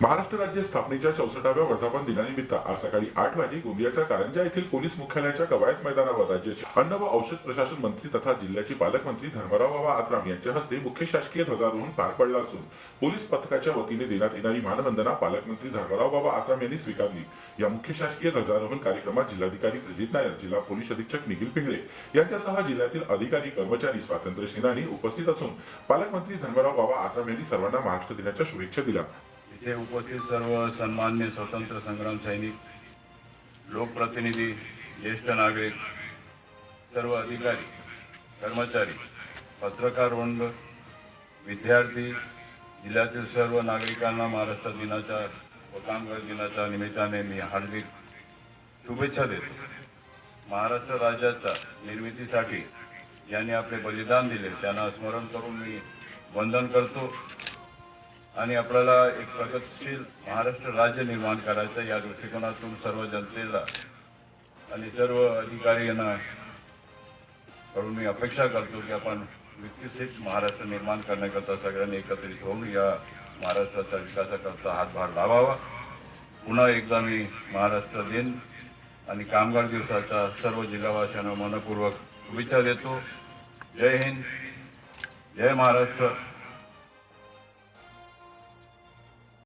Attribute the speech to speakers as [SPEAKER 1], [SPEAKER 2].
[SPEAKER 1] महाराष्ट्र राज्य स्थापनेच्या चौसष्टाव्या वर्धापन दिनानिमित्त आज सकाळी आठ वाजे गोंदियाच्या कारंजा येथील पोलीस मुख्यालयाच्या कवायत मैदानावर राज्याचे अन्न व औषध प्रशासन मंत्री तथा जिल्ह्याचे पालकमंत्री धर्मराव बाबा आत्राम यांच्या हस्ते मुख्य शासकीय ध्वजारोहण पार पडला असून पोलीस पथकाच्या वतीने देण्यात येणारी मानवंदना पालकमंत्री धर्मराव बाबा आत्राम यांनी स्वीकारली. या मुख्य शासकीय ध्वजारोहण कार्यक्रमात जिल्हाधिकारी प्रजित नायर जिल्हा पोलीस अधीक्षक निखिल पिंगळे यांच्यासह जिल्ह्यातील अधिकारी कर्मचारी स्वातंत्र्य सेनानी उपस्थित असून पालकमंत्री धर्मराव बाबा आत्राम यांनी सर्वांना महाराष्ट्र दिनाच्या शुभेच्छा दिल्या.
[SPEAKER 2] इथे उपस्थित सर्व सन्मान्य स्वतंत्र संग्राम सैनिक लोकप्रतिनिधी ज्येष्ठ नागरिक सर्व अधिकारी कर्मचारी पत्रकार वृंद विद्यार्थी जिल्ह्यातील सर्व नागरिकांना महाराष्ट्र दिनाच्या व कामगार दिनाच्या निमित्ताने मी हार्दिक शुभेच्छा देतो. महाराष्ट्र राज्याच्या निर्मितीसाठी ज्यांनी आपले बलिदान दिले त्यांना स्मरण करून मी वंदन करतो. आणि आपल्याला एक प्रगतशील महाराष्ट्र राज्य निर्माण करायचं या दृष्टिकोनातून सर्व जनतेला आणि सर्व अधिकारी यांना कडून मी अपेक्षा करतो की आपण विकसित महाराष्ट्र निर्माण करण्याकरता सगळ्यांनी एकत्रित होऊन या महाराष्ट्राच्या विकासाकरता हातभार लावावा. पुन्हा एकदा मी महाराष्ट्र दिन आणि कामगार दिवसाचा सर्व जिल्हावासियांना मनपूर्वक शुभेच्छा देतो. जय हिंद. जय महाराष्ट्र.